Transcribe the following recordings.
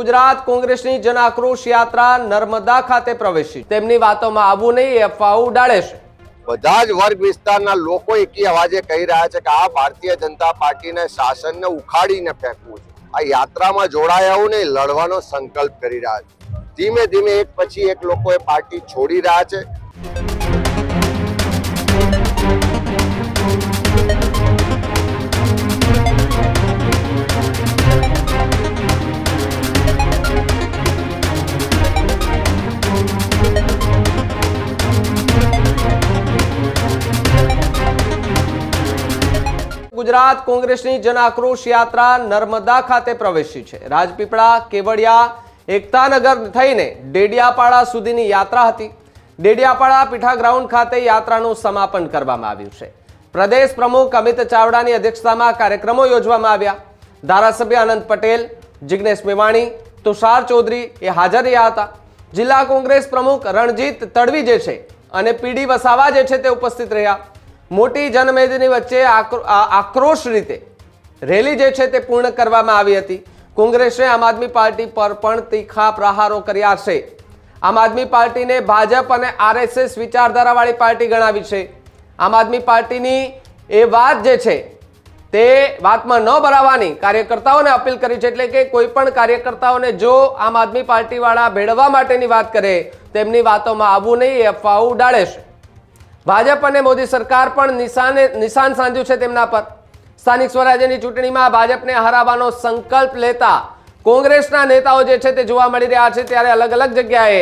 ગુજરાત કોંગ્રેસની જન આક્રોશ યાત્રા નર્મદા ખાતે પ્રવેશી. તેમની વાતોમાં આવવું નહીં અફવાઓ ઉડાડે છે. બધા જ વર્ગ વિસ્તારના લોકો એકી અવાજે કહી રહ્યા છે કે આ ભારતીય જનતા પાર્ટીને શાસનને ઉખાડીને ફેંકવું છે. આ યાત્રામાં જોડાયા એવું નહીં, લડવાનો સંકલ્પ કરી રહ્યા છે. ધીમે ધીમે એક પછી એક લોકો એ પાર્ટી છોડી રહ્યા છે. ગુજરાત કોંગ્રેસની જન આક્રોશ યાત્રા નર્મદા ખાતે પ્રવેશી છે. રાજપીપળા, કેવડિયા, એકતાનગર થઈને ડેડિયાપાડા સુધીની યાત્રા હતી. ડેડિયાપાડા પીઠા ગ્રાઉન્ડ ખાતે યાત્રાનું સમાપન કરવામાં આવ્યું છે. પ્રદેશ પ્રમુખ અમિત ચાવડાની અધ્યક્ષતામાં કાર્યક્રમો યોજવામાં આવ્યા. ધારાસભ્ય આનંદ પટેલ, જિગ્નેશ મેવાણી, તુષાર ચૌધરી એ હાજર રહ્યા હતા. જિલ્લા કોંગ્રેસ પ્રમુખ રણજીત તડવી જે છે અને પીડી વસાવા જે છે તે ઉપસ્થિત રહ્યા. મોટી જનમેદની વચ્ચે આક્રોશ રીતે રેલી જે છે તે પૂર્ણ કરવામાં આવી હતી. કોંગ્રેસે આમ આદમી પાર્ટી પર પણ તીખા પ્રહારો કર્યા છે. આમ આદમી પાર્ટીને ભાજપ અને આરએસએસ વિચારધારાવાળી પાર્ટી ગણાવી છે. આમ આદમી પાર્ટીની એ વાત જે છે તે વાતમાં ન ભરાવાની કાર્યકર્તાઓને અપીલ કરી છે એટલે કે કોઈ પણ કાર્યકર્તાઓને જો આમ આદમી પાર્ટીવાળા ભેળવા માટેની વાત કરે, તેમની વાતોમાં આવવું નહીં, એ અફવાઓ ઉડાડે છે. ભાજપ અને મોદી સરકાર પણ નિશાને નિશાન સાધ્યું છે તેમના પર. સ્થાનિક સ્વરાજ્યની ચૂંટણીમાં ભાજપને હરાવવાનો સંકલ્પ લેતા કોંગ્રેસના નેતાઓ જે છે તે જોવા મળી રહ્યા છે ત્યારે અલગ અલગ જગ્યાએ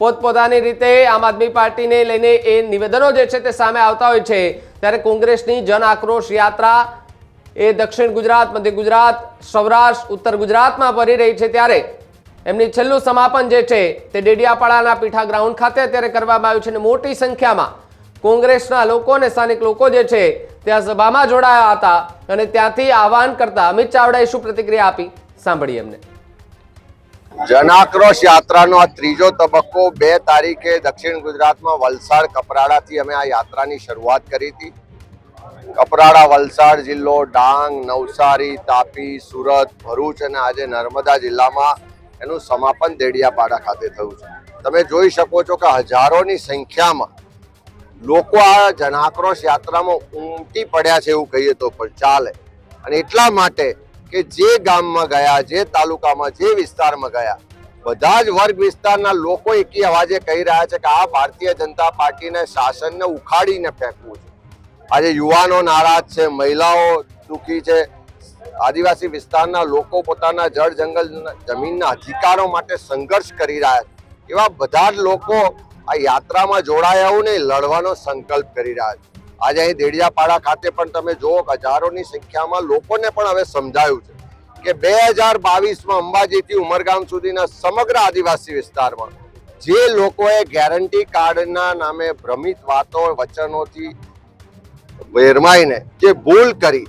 પોતપોતાની રીતે આમ આદમી પાર્ટીને લઈને એ નિવેદનો જે છે તે સામે આવતા હોય છે. ત્યારે કોંગ્રેસની જન આક્રોશ યાત્રા એ દક્ષિણ ગુજરાત, મધ્ય ગુજરાત, સૌરાષ્ટ્ર, ઉત્તર ગુજરાતમાં ભરી રહી છે ત્યારે એમની છેલ્લું સમાપન જે છે તે ડેડિયાપાડાના પીઠા ગ્રાઉન્ડ ખાતે અત્યારે કરવામાં આવ્યું છે અને મોટી સંખ્યામાં કોંગ્રેસના લોકો અને સ્થાનિક લોકો જે છે, ત્યાં સભામાં જોડાયા હતા અને ત્યાંથી આહવાન કરતા અમિત ચાવડાએ શું પ્રતિક્રિયા આપી? સાંભળીએ એમને જનાક્રોશ યાત્રાનો આ ત્રીજો તબક્કો બે તારીખે દક્ષિણ ગુજરાતમાં વલસાડ કપરાડાથી અમે આ યાત્રાની શરૂઆત કરી હતી. કપરાડા, વલસાડ જિલ્લો, ડાંગ, નવસારી, તાપી, સુરત, ભરૂચ અને આજે નર્મદા જિલ્લામાં એનું સમાપન દેડિયાપાડા ખાતે થયું છે. તમે જોઈ શકો છો કે હજારોની સંખ્યામાં લોકો આ જનાક્રોશ યાત્રામાં ઉમટી પડ્યા છે એવું કહીએ તો પણ ચાલે. અને એટલા માટે કે જે ગામમાં ગયા, જે તાલુકામાં, જે વિસ્તારમાં ગયા, બધા જ વર્ગ વિસ્તારના લોકો એકી અવાજે કહી રહ્યા છે કે આ ભારતીય જનતા પાર્ટીને શાસનને ઉખાડીને ફેંકવું છે. આજે યુવાનો નારાજ છે, મહિલાઓ દુઃખી છે. આદિવાસી વિસ્તારના લોકો પોતાના જળ જંગલ જમીનના અધિકારો માટે સંઘર્ષ કરી રહ્યા છે. એવા બધા જ લોકો આ યાત્રામાં જોડાયા એવું નહીં લડવાનો સંકલ્પ કરી રહ્યા છે. આજે અહીં દેડિયાપાડા ખાતે પણ તમે જુઓ હજારોની સંખ્યામાં લોકોને પણ હવે સમજાયું છે કે બે હજાર બાવીસમાં અંબાજીથી ઉમરગામ સુધીના સમગ્ર આદિવાસી વિસ્તારમાં જે લોકોએ ગેરંટી કાર્ડના નામે ભ્રમિત વાતો, વચનોથી વેરમાઈને જે ભૂલ કરી,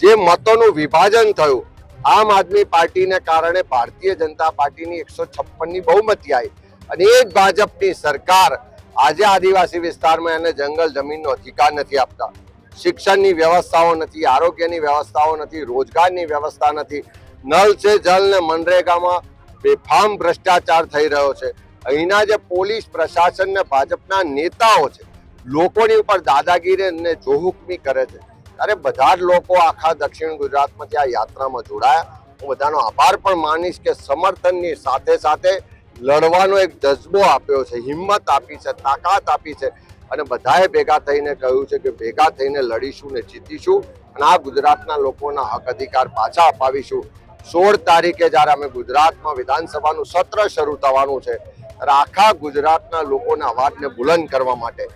જે મતોનું વિભાજન થયું, આમ આદમી પાર્ટીને કારણે ભારતીય જનતા પાર્ટીની એકસો છપ્પનની બહુમતી આવી. અને એ જ ભાજપની સરકાર આજે આદિવાસી વિસ્તારમાં એને જંગલ જમીનનો અધિકાર નથી આપતા. શિક્ષણની વ્યવસ્થાઓ નથી, આરોગ્યની વ્યવસ્થાઓ નથી, રોજગારની વ્યવસ્થા નથી. નલ છે જલ ને મનરેગામાં બેફામ ભ્રષ્ટાચાર થઈ રહ્યો છે. અહીંના જે પોલીસ પ્રશાસન ને ભાજપના નેતાઓ છે, લોકોની ઉપર દાદાગીરી અને જોહુકમી કરે છે. ત્યારે બધા જ લોકો આખા દક્ષિણ ગુજરાતમાંથી આ યાત્રામાં જોડાયા. હું બધાનો આભાર પણ માનીશ કે સમર્થનની સાથે સાથે લડવાનો એક જજ્બો આપ્યો છે, હિંમત આપી છે, તાકાત આપી છે અને બધાએ ભેગા થઈને કહ્યું છે કે ભેગા થઈને લડીશું ને જીતીશું અને આ ગુજરાતના લોકોના હક અધિકાર પાછા અપાવીશું. સોળ તારીખે જ્યારે અમે ગુજરાતમાં વિધાનસભાનું સત્ર શરૂ થવાનું છે, ત્યારે આખા ગુજરાતના લોકોના અવાજને બુલંદ કરવા માટે,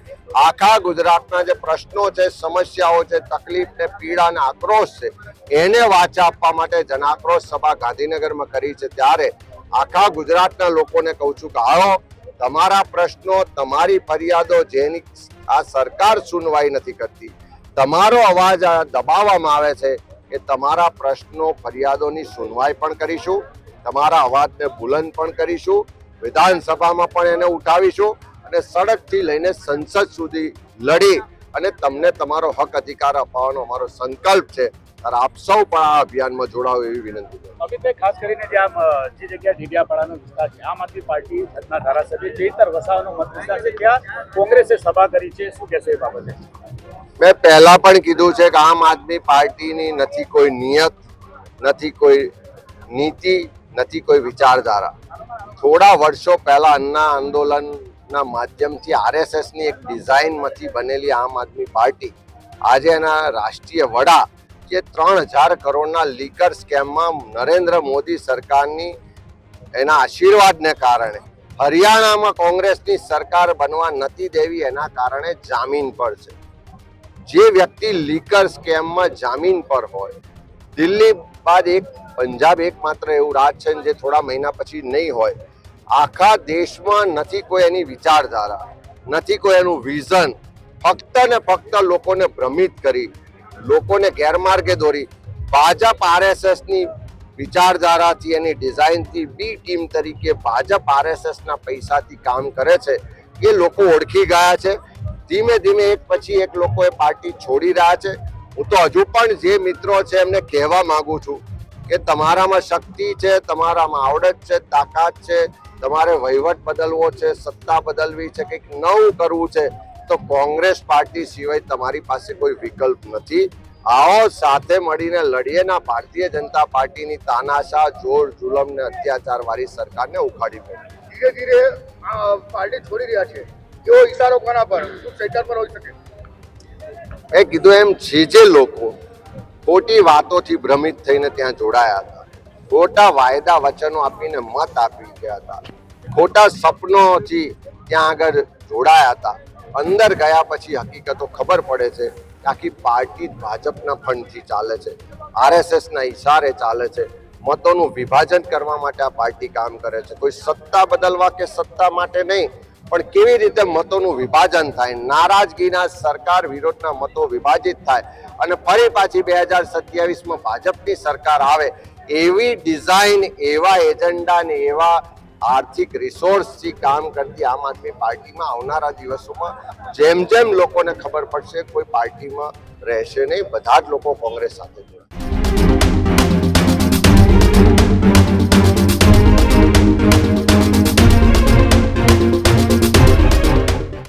આખા ગુજરાતના જે પ્રશ્નો છે, સમસ્યાઓ છે, તકલીફ ને પીડા અને આક્રોશ છે, એને વાચા આપવા માટે જનાક્રોશ સભા ગાંધીનગરમાં કરી છે. ત્યારે આખા ગુજરાતના લોકોને કહું છું કે આવો, તમારા પ્રશ્નો, તમારી ફરિયાદો જેની આ સરકાર સુનવાઈ નથી કરતી, તમારો અવાજ દબાવવામાં આવે છે કે તમારા પ્રશ્નો, ફરિયાદોની સુનવાઈ પણ કરીશું, તમારા અવાજને બુલંદ પણ કરીશું, વિધાનસભામાં પણ એને ઉઠાવીશું અને સડકથી લઈને સંસદ સુધી લડી અને તમને તમારો હક અધિકાર અપાવવાનો અમારો સંકલ્પ છે. ત્યારે આપ સૌ પણ આ અભિયાનમાં જોડાવો એવી વિનંતી. અમિતભાઈ ખાસ કરીને જે આમ જે જગ્યા ઢીડિયાપાડાનો વિસ્તાર છે, આમ આદમી પાર્ટી સદના ધારાસભ્ય ચેતર વસાવાનો મત વિસ્તાર છે, ત્યાં કોંગ્રેસે સભા કરી છે. શું કહેશો એ બાબતે? મેં પહેલા પણ કીધું છે કે આમ આદમી પાર્ટીની નથી કોઈ નિયત, નથી કોઈ નીતિ, નથી કોઈ વિચારધારા. થોડા વર્ષો પહેલા અન્ના આંદોલનના માધ્યમથી આરએસએસની એક ડિઝાઇનમાંથી બનેલી આમ આદમી પાર્ટી, આજે એના રાષ્ટ્રીય વડા જે ત્રણ હજાર કરોડના લીકર સ્કેમમાં નરેન્દ્ર મોદી સરકારની એના આશીર્વાદને કારણે હરિયાણામાં કોંગ્રેસની સરકાર બનવા નથી દેવી એના કારણે જામીન પર છે. જે વ્યક્તિ લીકર સ્કેમમાં જામીન પર હોય, દિલ્હી બાદ એક, પંજાબ એકમાત્ર એવું રાજ છે જે થોડા મહિના પછી નહીં હોય, આખા દેશમાં નથી કોઈ એની વિચારધારા, નથી કોઈ એનું વિઝન. ફક્ત ને ફક્ત લોકોને ભ્રમિત કરી લોકોને ગેરમાર્ગે દોરી ભાજપ આરએસએસની વિચારધારાથી એની ડિઝાઇનથી બી ટીમ તરીકે ભાજપ આરએસએસના પૈસાથી કામ કરે છે એ લોકો ઓળખી ગયા છે. ધીમે ધીમે એક પછી એક લોકો એ પાર્ટી છોડી રહ્યા છે. હું તો હજુ પણ જે મિત્રો છે એમને કહેવા માંગુ છું કે તમારામાં શક્તિ છે, તમારામાં આવડત છે, તાકાત છે, તમારે વહીવટ બદલવો છે, સત્તા બદલવી છે, કંઈક નવું કરવું છે તો કોંગ્રેસ પાર્ટી સિવાય તમારી પાસે કોઈ વિકલ્પ નથી. આવો સાથે મળીને લડીએ ના. ભારતીય જનતા પાર્ટીની તાનાશા જોર જુલમ ને અત્યાચાર વાળી સરકારને ઉખાડી પડે ધીરે ધીરે પાર્ટી છોડી રહ્યા છે. કેવો ઈશારો કોના પર? સરકાર પર હોઈ શકે? મેં કીધું એમ જે જે લોકો ખોટી વાતોથી ભ્રમિત થઈને ત્યાં જોડાયા હતા ખોટા વાયદા વચનો આપીને મત આપી ગયા હતા ખોટા સપનોથી ત્યાં આગળ જોડાયા હતા અંદર ગયા પછી હકીકતો ખબર પડે છે આખી પાર્ટી ભાજપના ફંડથી ચાલે છે. આરએસએસના ઇશારે ચાલે છે. મતોનું વિભાજન કરવા માટે આ પાર્ટી કામ કરે છે. કોઈ સત્તા બદલવા કે સત્તા માટે નહીં, પણ કેવી રીતે મતોનું વિભાજન થાય? નારાજગીના સરકાર વિરોધના મતો વિભાજિત થાય અને ફરી પાછી બે હજાર સત્યાવીસમાં ભાજપની સરકાર આવે, એવી ડિઝાઇન એવા એજન્ડા ને એવા આર્થિક રિસોર્સથી કામ કરતી આમ આદમી પાર્ટીમાં આવનારા દિવસોમાં જેમ જેમ લોકોને ખબર પડશે, કોઈ પાર્ટીમાં રહેશે નહીં, બધા જ લોકો કોંગ્રેસ સાથે જોડાશે.